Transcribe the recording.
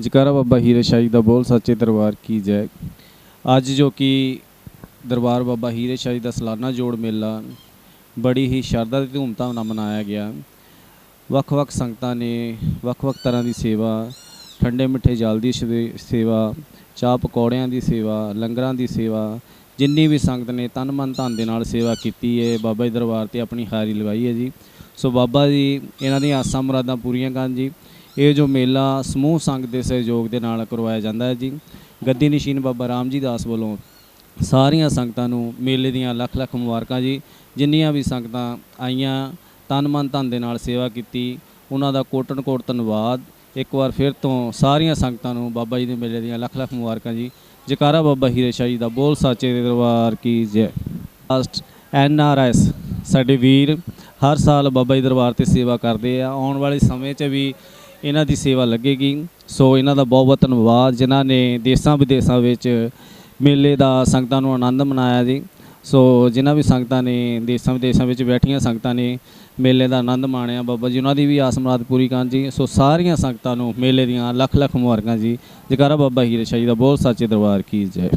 ਜਕਾਰਾ ਬਾਬਾ ਹੀਰੇ ਸ਼ਾਹੀ ਜੀ ਦਾ ਬੋਲ ਸੱਚੇ ਦਰਬਾਰ ਕੀ ਜੈ। ਅੱਜ ਜੋ ਕਿ ਦਰਬਾਰ ਬਾਬਾ ਹੀਰੇ ਸ਼ਾਹੀ ਦਾ ਸਾਲਾਨਾ ਜੋੜ ਮੇਲਾ ਬੜੀ ਹੀ ਸ਼ਰਧਾ ਤੇ ਧੂਮਧਾਮ ਨਾਲ ਮਨਾਇਆ ਗਿਆ। ਵੱਖ-ਵੱਖ ਸੰਗਤਾਂ ਨੇ ਵੱਖ-ਵੱਖ ਤਰ੍ਹਾਂ ਦੀ ਸੇਵਾ, ਠੰਡੇ ਮਿੱਠੇ ਜਲ ਦੀ ਸਵੇ- ਸੇਵਾ, ਚਾਹ ਪਕੌੜਿਆਂ ਦੀ ਸੇਵਾ, ਲੰਗਰਾਂ ਦੀ ਸੇਵਾ, ਜਿੰਨੀ ਵੀ ਸੰਗਤ ਨੇ ਤਨ ਮਨ ਧਨ ਦੇ ਨਾਲ ਸੇਵਾ ਕੀਤੀ ਹੈ ਬਾਬਾ ਜੀ ਦਰਬਾਰ ਤੇ ਆਪਣੀ ਹਾਜ਼ਰੀ ਲਗਾਈ ਹੈ ਜੀ। ਸੋ ਬਾਬਾ ਜੀ, ਇਹਨਾਂ ਦੀਆਂ ਆਸਾਂ ਮੁਰਾਦਾਂ ਪੂਰੀਆਂ ਕਰਨ ਜੀ। ਇਹ ਜੋ ਮੇਲਾ ਸਮੂਹ ਸੰਗਤ ਦੇ ਸਹਿਯੋਗ ਦੇ ਨਾਲ ਕਰਵਾਇਆ ਜਾਂਦਾ ਹੈ ਜੀ। ਗੱਦੀ ਨਿਸ਼ੀਨ ਬਾਬਾ ਰਾਮ ਜੀ ਦਾਸ ਵੱਲੋਂ ਸਾਰੀਆਂ ਸੰਗਤਾਂ ਨੂੰ ਮੇਲੇ ਦੀਆਂ ਲੱਖ ਲੱਖ ਮੁਬਾਰਕਾਂ ਜੀ। ਜਿੰਨੀਆਂ ਵੀ ਸੰਗਤਾਂ ਆਈਆਂ, ਤਨ ਮਨ ਧਨ ਦੇ ਨਾਲ ਸੇਵਾ ਕੀਤੀ, ਉਹਨਾਂ ਦਾ ਕੋਟਨ ਕੋਟ ਧੰਨਵਾਦ। ਇੱਕ ਵਾਰ ਫਿਰ ਤੋਂ ਸਾਰੀਆਂ ਸੰਗਤਾਂ ਨੂੰ ਬਾਬਾ ਜੀ ਦੇ ਮੇਲੇ ਦੀਆਂ ਲੱਖ ਲੱਖ ਮੁਬਾਰਕਾਂ ਜੀ। ਜਕਾਰਾ ਬਾਬਾ ਹੀਰੇ ਸ਼ਾਹ ਜੀ ਦਾ ਬੋਲ ਸਾਚੇ ਦੇ ਦਰਬਾਰ ਕੀ ਜੈ। ਲਾਸਟ ਐਨ ਆਰ ਐਸ ਸਾਡੇ ਵੀਰ ਹਰ ਸਾਲ ਬਾਬਾ ਜੀ ਦਰਬਾਰ ਤੇ ਸੇਵਾ ਕਰਦੇ ਆ। ਆਉਣ ਵਾਲੇ ਸਮੇਂ 'ਚ ਵੀ ਇਹਨਾਂ ਦੀ ਸੇਵਾ ਲੱਗੇਗੀ। ਸੋ ਇਹਨਾਂ ਦਾ ਬਹੁਤ ਬਹੁਤ ਧੰਨਵਾਦ। ਜਿਨ੍ਹਾਂ ਨੇ ਦੇਸ਼ਾਂ ਵਿਦੇਸ਼ਾਂ ਵਿੱਚ ਮੇਲੇ ਦਾ ਸੰਗਤਾਂ ਨੂੰ ਆਨੰਦ ਮਨਾਇਆ ਜੀ। ਸੋ ਜਿਨ੍ਹਾਂ ਵੀ ਸੰਗਤਾਂ ਨੇ ਦੇਸ਼ਾਂ ਵਿਦੇਸ਼ਾਂ ਵਿੱਚ ਬੈਠੀਆਂ ਸੰਗਤਾਂ ਨੇ ਮੇਲੇ ਦਾ ਆਨੰਦ ਮਾਣਿਆ, ਬਾਬਾ ਜੀ ਉਹਨਾਂ ਦੀ ਵੀ ਆਸ ਮੁਰਾਦ ਪੂਰੀ ਕਰਨ ਜੀ। ਸੋ ਸਾਰੀਆਂ ਸੰਗਤਾਂ ਨੂੰ ਮੇਲੇ ਦੀਆਂ ਲੱਖ ਲੱਖ ਮੁਬਾਰਕਾਂ ਜੀ। ਜਕਾਰਾ ਬਾਬਾ ਹੀਰੇ ਸ਼ਾਹ ਜੀ ਦਾ ਬਹੁਤ ਸੱਚੇ ਦਰਬਾਰ ਕੀ ਜੈ।